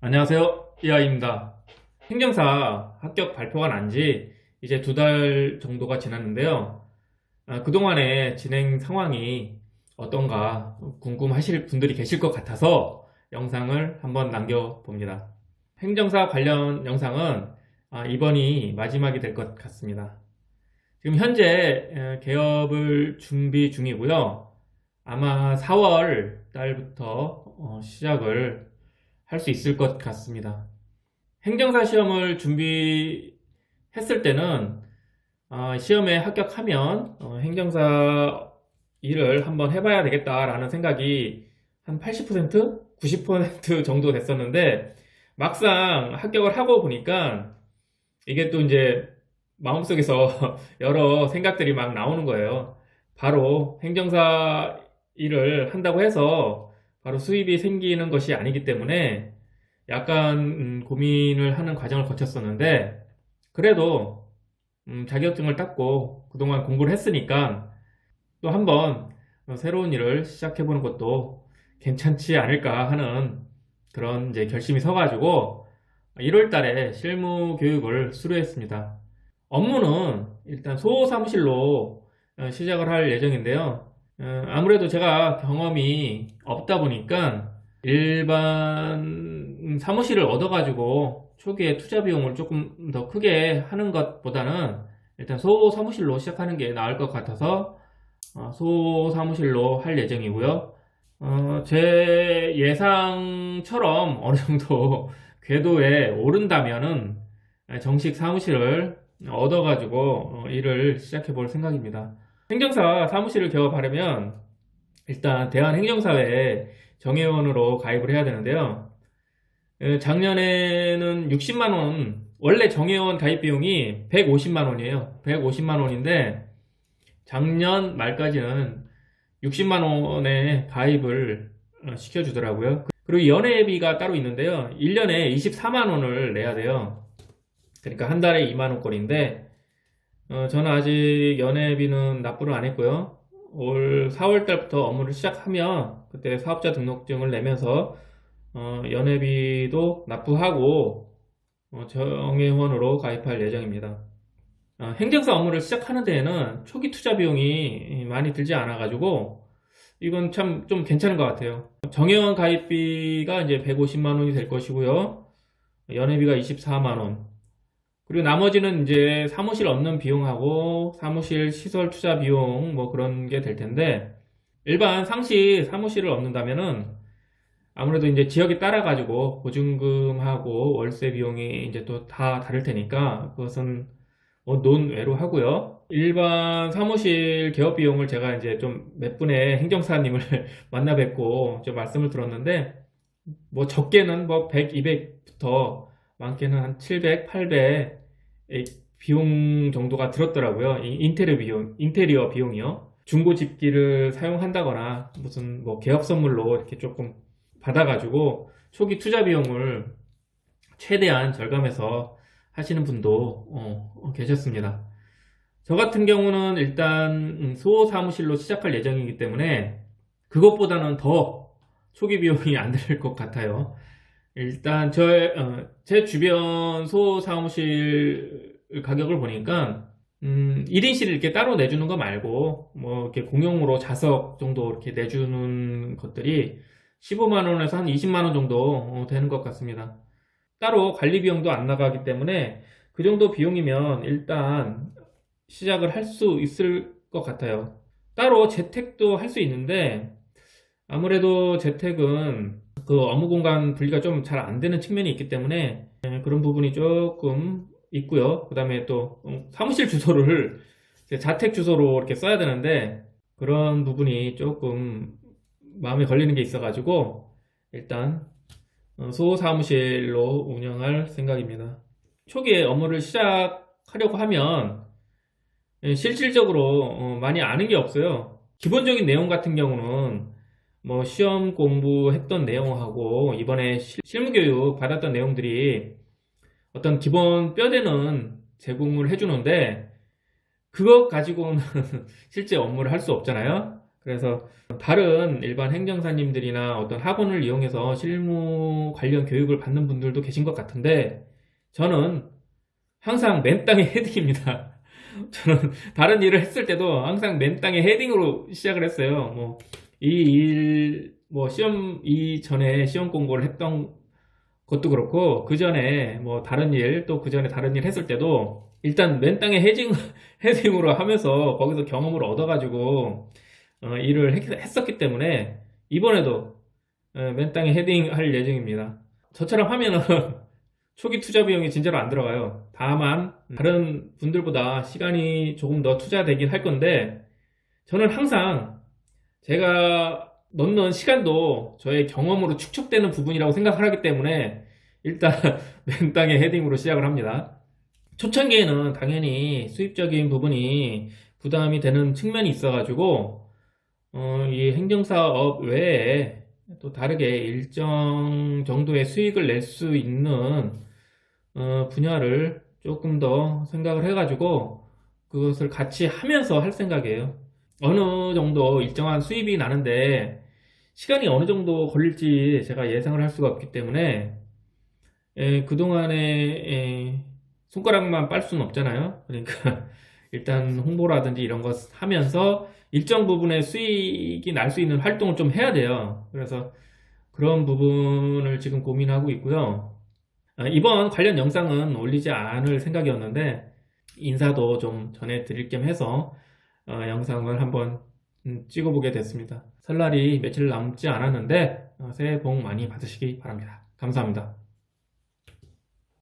안녕하세요. 이하입니다. 행정사 합격 발표가 난 지 이제 두 달 정도가 지났는데요. 아, 그동안의 진행 상황이 어떤가 궁금하실 분들이 계실 것 같아서 영상을 한번 남겨봅니다. 행정사 관련 영상은 아, 이번이 마지막이 될 것 같습니다. 지금 현재 에, 개업을 준비 중이고요. 아마 4월 달부터 어, 시작을 할 수 있을 것 같습니다. 행정사 시험을 준비했을 때는 아, 시험에 합격하면 어, 행정사 일을 한번 해봐야 되겠다라는 생각이 한 80%? 90% 정도 됐었는데 막상 합격을 하고 보니까 이게 또 이제 마음속에서 여러 생각들이 막 나오는 거예요. 바로 행정사 일을 한다고 해서 바로 수입이 생기는 것이 아니기 때문에 약간 음, 고민을 하는 과정을 거쳤었는데 그래도 음, 자격증을 땄고 그동안 공부를 했으니까 또 한번 새로운 일을 시작해보는 것도 괜찮지 않을까 하는 그런 이제 결심이 서가지고 1월 달에 실무 교육을 수료했습니다. 업무는 일단 소사무실로 어, 시작을 할 예정인데요. 어, 아무래도 제가 경험이 없다 보니까 일반 사무실을 얻어가지고 초기에 투자 비용을 조금 더 크게 하는 것보다는 일단 소사무실로 시작하는 게 나을 것 같아서 어, 소사무실로 할 예정이고요. 어, 제 예상처럼 어느 정도 궤도에 오른다면은 정식 사무실을 얻어가지고 어, 일을 시작해 볼 생각입니다. 행정사 사무실을 개업하려면 일단 대한행정사회에 정회원으로 가입을 해야 되는데요. 에, 작년에는 60만 원, 원래 정회원 가입 비용이 150만 원이에요. 150만 원인데 작년 말까지는 60만 원에 가입을 어, 시켜주더라고요. 그리고 연회비가 따로 있는데요. 1년에 24만 원을 내야 돼요. 그러니까 한 달에 2만 원꼴인데 어, 저는 아직 연회비는 납부를 안 했고요. 올 4월 달부터 업무를 시작하면 그때 사업자 등록증을 내면서 어, 연회비도 납부하고 어, 정회원으로 가입할 예정입니다. 어, 행정사 업무를 시작하는 데에는 초기 투자 비용이 많이 들지 않아 가지고 이건 참 좀 괜찮은 것 같아요. 정회원 가입비가 이제 150만 원이 될 것이고요. 연회비가 24만 원. 그리고 나머지는 이제 사무실 얻는 비용하고 사무실 시설 투자 비용 뭐 그런 게 될 텐데 일반 상시 사무실을 얻는다면은 아무래도 이제 지역에 따라 가지고 보증금하고 월세 비용이 이제 또 다 다를 테니까 그것은 뭐 논외로 하고요. 일반 사무실 개업 비용을 제가 이제 좀 몇 분의 행정사님을 만나 뵙고 좀 말씀을 들었는데 뭐 적게는 뭐 100, 200부터 많게는 한 700, 800 비용 정도가 들었더라고요. 이 인테리어 비용, 인테리어 비용이요. 중고 집기를 사용한다거나 무슨 뭐 개업 선물로 이렇게 조금 받아가지고 초기 투자 비용을 최대한 절감해서 하시는 분도 어, 어, 계셨습니다. 저 같은 경우는 일단 음, 소사무실로 시작할 예정이기 때문에 그것보다는 더 초기 비용이 안 들 것 같아요. 일단 저, 어, 제 주변 소 사무실 가격을 보니까 음, 1인실 이렇게 따로 내주는 거 말고 뭐 이렇게 공용으로 좌석 정도 이렇게 내주는 것들이 15만 원에서 한 20만 원 정도 어, 되는 것 같습니다. 따로 관리 비용도 안 나가기 때문에 그 정도 비용이면 일단 시작을 할 수 있을 것 같아요. 따로 재택도 할 수 있는데 아무래도 재택은 그 업무 공간 분리가 좀 잘 안 되는 측면이 있기 때문에 예, 그런 부분이 조금 있고요. 그 다음에 또 음, 사무실 주소를 자택 주소로 이렇게 써야 되는데 그런 부분이 조금 마음에 걸리는 게 있어가지고 일단 어, 소사무실로 운영할 생각입니다. 초기에 업무를 시작하려고 하면 예, 실질적으로 어, 많이 아는 게 없어요. 기본적인 내용 같은 경우는 뭐 시험 공부했던 내용하고 이번에 실- 실무교육 받았던 내용들이 어떤 기본 뼈대는 제공을 해주는데 그것 가지고는 실제 업무를 할 수 없잖아요. 그래서 다른 일반 행정사님들이나 어떤 학원을 이용해서 실무 관련 교육을 받는 분들도 계신 것 같은데 저는 항상 맨 땅에 헤딩입니다. 저는 다른 일을 했을 때도 항상 맨 땅에 헤딩으로 시작을 했어요. 뭐 이 일, 뭐 시험 이전에 시험 공고를 했던 것도 그렇고 그 전에 뭐 다른 일 또 그 전에 다른 일 했을 때도 일단 맨 땅에 헤딩 헤딩으로 하면서 거기서 경험을 얻어가지고 어, 일을 했, 했었기 때문에 이번에도 어, 맨 땅에 헤딩 할 예정입니다. 저처럼 하면은 초기 투자 비용이 진짜로 안 들어가요. 다만 다른 분들보다 시간이 조금 더 투자되긴 할 건데 저는 항상 제가 넣는 시간도 저의 경험으로 축적되는 부분이라고 생각을 하기 때문에 일단 맨 땅에 헤딩으로 시작을 합니다. 초창기에는 당연히 수입적인 부분이 부담이 되는 측면이 있어가지고 어, 이 행정사업 외에 또 다르게 일정 정도의 수익을 낼 수 있는 어, 분야를 조금 더 생각을 해가지고 그것을 같이 하면서 할 생각이에요. 어느 정도 일정한 수입이 나는데 시간이 어느 정도 걸릴지 제가 예상을 할 수가 없기 때문에 에, 그동안에 에, 손가락만 빨 수는 없잖아요. 그러니까 일단 홍보라든지 이런 거 하면서 일정 부분의 수익이 날 수 있는 활동을 좀 해야 돼요. 그래서 그런 부분을 지금 고민하고 있고요. 아, 이번 관련 영상은 올리지 않을 생각이었는데 인사도 좀 전해드릴 겸 해서 어, 영상을 한번 음, 찍어보게 됐습니다. 설날이 며칠 남지 않았는데 어, 새해 복 많이 받으시기 바랍니다. 감사합니다.